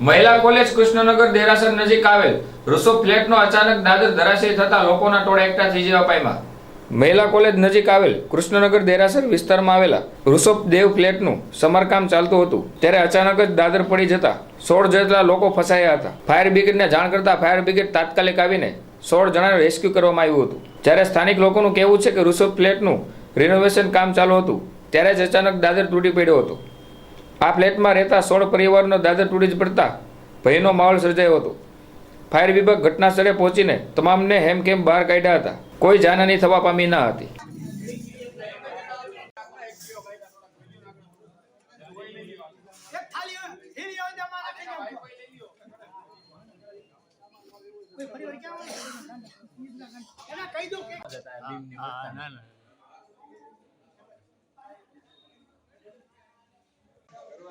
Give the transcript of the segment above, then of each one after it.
મહિલા કોલેજ કૃષ્ણનગર દેરાસર નજીક આવેલ રૂસો ફ્લેટનો અચાનક દાદર ધરાશયી થતા લોકોના ટોળા એકઠા થઈ જવા પામ્યા. મહિલા કોલેજ નજીક આવેલ કૃષ્ણનગર દેરાસર વિસ્તારમાં આવેલા ઋષભ દેવ ફ્લેટનું સમારકામ ચાલતું હતું. ત્યારે અચાનક જ દાદર પડી જતા સોળ જેટલા લોકો ફસાયા હતા. ફાયર બ્રિગેડને જાણ કરતા ફાયર બ્રિગેડ તાત્કાલિક આવીને સોળ જણાને રેસ્ક્યુ કરવામાં આવ્યું હતું. જ્યારે સ્થાનિક લોકોનું કહેવું છે કે ઋષભ ફ્લેટનું રિનોવેશન કામ ચાલુ હતું, ત્યારે જ અચાનક દાદર તૂટી પડ્યો હતો. આ ફ્લેટમાં રહેતા સોળ પરિવારનો દાદર તૂટી જ પડતા ભયનો માહોલ સર્જાયો હતો. ફાયર વિભાગ ઘટના સ્થળે પહોંચીને તમામને હેમખેમ બહાર કાઢ્યા હતા. કોઈ જાનહાની થવા પામી ન હતી. એક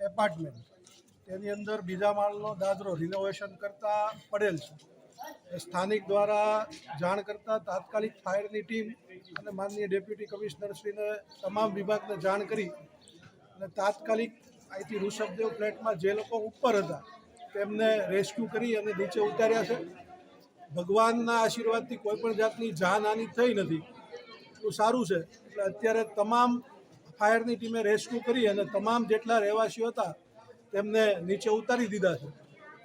એપાર્ટમેન્ટ તેની અંદર બીજા માળનો દાદરો રિનોવેશન કરતા પડેલ છે. સ્થાનિક દ્વારા જાણ કરતાં તાત્કાલિક ફાયરની ટીમ અને માનનીય ડેપ્યુટી કમિશનરશ્રીને તમામ વિભાગને જાણ કરી અને તાત્કાલિક અહીંથી ઋષભદેવ ફ્લેટમાં જે લોકો ઉપર હતા, તેમને રેસ્ક્યુ કરી અને નીચે ઉતાર્યા છે. ભગવાનના આશીર્વાદથી કોઈ પણ જાતની જાનહાની થઈ નથી. એટલું સારું છે. એટલે અત્યારે તમામ ફાયરની ટીમે રેસ્ક્યુ કરી અને તમામ જેટલા રહેવાસીઓ હતા, તેમને નીચે ઉતારી દીધા છે.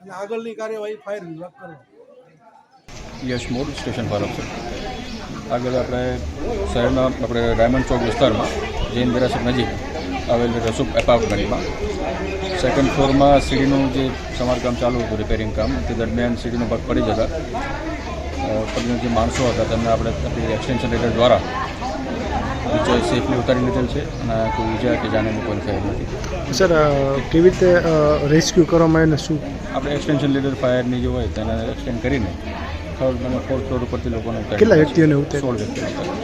અને આગળની કાર્યવાહી ફાયર વિભાગ કરે યશ મોડ સ્ટેશન પર આગળ આપણે શહેરના, આપણે ડાયમંડ ચોક વિસ્તારમાં જૈન દેરાસર નજીક આવેલ રસોપ એપાર્ટમેન્ટમાં સેકન્ડ ફ્લોરમાં સીડીનું જે સમારકામ ચાલુ હતું રિપેરિંગ કામ તે દરમિયાન સીડીનો ભાગ પડી જતા. પગના જે માણસો હતા તેમને આપણે આપણી એક્સટેન્શન લેટર દ્વારા નીચે સેફલી ઉતારી લીધેલ છે અને કોઈ ઈજા કે જાનહાની કોઈ થયેલ નથી. સર કેવી રીતે રેસ્ક્યુ કરવામાં એને શું? આપણે એક્સટેન્શન લેટર ફાયરની જે હોય તેને એક્સટેન્ડ કરીને થર્ડ અને ફોર્થ ફ્લોર ઉપરથી લોકોને કેટલા વ્યક્તિઓને? સોળ વ્યક્તિઓને